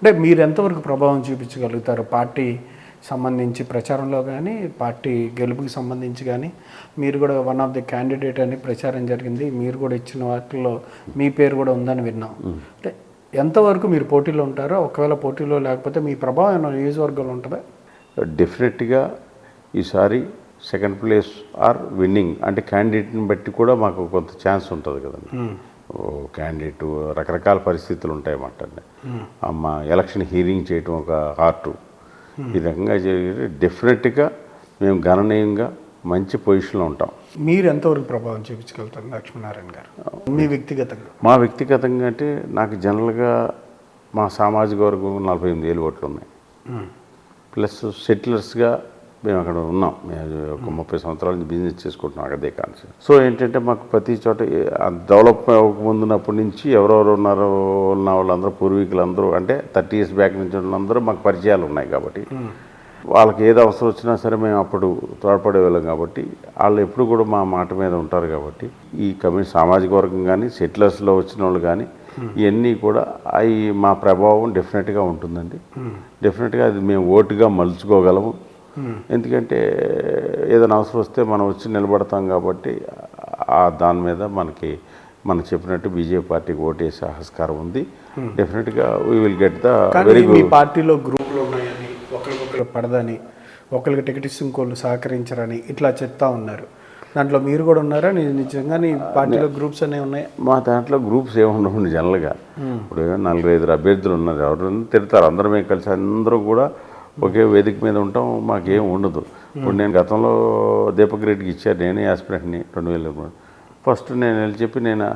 అంటే మీరు ఎంతవరకు ప్రభావం చూపించగలుగుతారు? పార్టీ సంబంధించి ప్రచారంలో కానీ పార్టీ గెలుపుకి సంబంధించి కానీ మీరు కూడా వన్ ఆఫ్ ది క్యాండిడేట్ అని ప్రచారం జరిగింది. మీరు కూడా ఇచ్చిన వాటిలో మీ పేరు కూడా ఉందని విన్నాం. అంటే ఎంతవరకు మీరు పోటీలో ఉంటారో ఒకవేళ పోటీలో లేకపోతే మీ ప్రభావం ఏమైనా నియోజకవర్గంలో ఉంటుందా? డెఫినెట్గా ఈసారి సెకండ్ ప్లేస్ ఆర్ విన్నింగ్ అంటే క్యాండిడేట్ని బట్టి కూడా మాకు కొంత ఛాన్స్ ఉంటుంది కదండి. క్యాండిడేట్ రకరకాల పరిస్థితులు ఉంటాయి అన్నమాట అమ్మ ఎలక్షన్ హీరింగ్ చేయటం ఒక ఆర్టు ఈ రకంగా జరిగితే డెఫినెట్గా మేము గణనీయంగా మంచి పొజిషన్లో ఉంటాం. మీరు ఎంతవరకు ప్రభావం చూపించగలుగుతారు లక్ష్మీనారాయణ గారు? మీ వ్యక్తిగతంగా. మా వ్యక్తిగతంగా అంటే నాకు జనరల్గా మా సామాజిక వర్గం నలభై ఎనిమిది ఏళ్ళు ఓట్లు ఉన్నాయి. ప్లస్ సెటిలర్స్గా మేము అక్కడ ఉన్నాం. మేము ఒక ముప్పై సంవత్సరాల నుంచి బిజినెస్ చేసుకుంటున్నాం అదే కాన్సెప్ట్ సో ఏంటంటే మాకు ప్రతి చోట డెవలప్ అవ్వకముందునప్పటి నుంచి ఎవరెవరు ఉన్నారో ఉన్న వాళ్ళందరూ పూర్వీకులందరూ అంటే థర్టీ ఇయర్స్ బ్యాక్ నుంచి వాళ్ళందరూ మాకు పరిచయాలు ఉన్నాయి కాబట్టి. వాళ్ళకి ఏది అవసరం వచ్చినా సరే మేము అప్పుడు తోడ్పడే వాళ్ళం కాబట్టి. వాళ్ళు ఎప్పుడు కూడా మా మాట మీద ఉంటారు కాబట్టి. ఈ కమ్యూనిటీ సామాజిక వర్గం కానీ సెటిలర్స్లో వచ్చిన వాళ్ళు కానీ ఇవన్నీ కూడా అవి మా ప్రభావం డెఫినెట్గా ఉంటుందండి. డెఫినెట్గా అది మేము ఓటుగా మలుచుకోగలము. ఎందుకంటే ఏదైనా అవసరం వస్తే మనం వచ్చి నిలబడతాం కాబట్టి ఆ దాని మీద మనకి మనం చెప్పినట్టు బీజేపీ పార్టీకి ఓటేసే ఆస్కారం ఉంది. డెఫినెట్గా we will get the very good పార్టీలో గ్రూపులు ఉన్నాయని ఒకరికొకరు పడదని ఒకరికి టికెట్ ఇస్తే ఇంకోళ్ళు సహకరించరని ఇట్లా చెప్తా ఉన్నారు. దాంట్లో మీరు కూడా ఉన్నారా? నిజంగా నీ పార్టీలో గ్రూప్స్ అనేవి ఉన్నాయి? మా దాంట్లో గ్రూప్స్ ఏముండవు జనరల్గా. ఇప్పుడు నలుగురు ఐదుగురు అభ్యర్థులు ఉన్నారు ఎవరు తిడతారు? అందరం మేము కలిసి అందరం కూడా ఒకే వేదిక మీద ఉంటాం మాకేం ఉండదు. ఇప్పుడు నేను గతంలో దీపక్ రెడ్డికి ఇచ్చాను నేనే ఆస్పిరెంట్ని రెండు వేల ఇరవై. ఫస్ట్ నేను వెళ్ళి చెప్పి నేను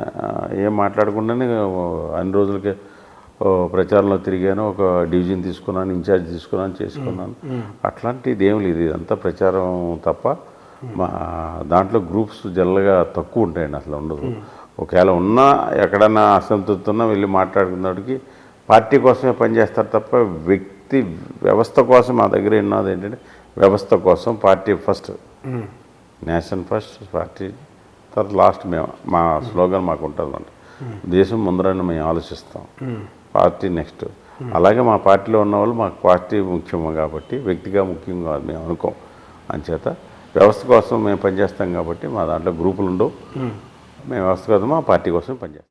ఏం మాట్లాడకుండానే అన్ని రోజులకి ప్రచారంలో తిరిగాను ఒక డివిజన్ తీసుకున్నాను ఇన్ఛార్జ్ తీసుకున్నాను చేసుకున్నాను. అట్లాంటిది ఏం లేదు ఇదంతా ప్రచారం తప్ప మా దాంట్లో గ్రూప్స్ జనరల్గా తక్కువ ఉంటాయండి అసలు ఉండదు. ఒకవేళ ఉన్నా ఎక్కడన్నా అసంతృప్తి ఉన్నా వెళ్ళి మాట్లాడుకున్నప్పటికీ పార్టీ కోసమే పనిచేస్తారు తప్ప వ్యక్తి వ్యవస్థ కోసం మా దగ్గర ఉన్నది ఏంటంటే వ్యవస్థ కోసం party first. Nation first party తర్వాత లాస్ట్ మేము మా స్లోగన్ మాకు ఉంటుందంట. దేశం ముందరని మేము ఆలోచిస్తాం. Party next. అలాగే మా పార్టీలో ఉన్న వాళ్ళు మాకు పార్టీ ముఖ్యం కాబట్టి వ్యక్తిగా ముఖ్యం కాదు మేము అనుకోం. అంచేత వ్యవస్థ కోసం మేము పనిచేస్తాం కాబట్టి మా దాంట్లో గ్రూపులు ఉండవు మేము వ్యవస్థ కోసం మా పార్టీ కోసం పనిచేస్తాం.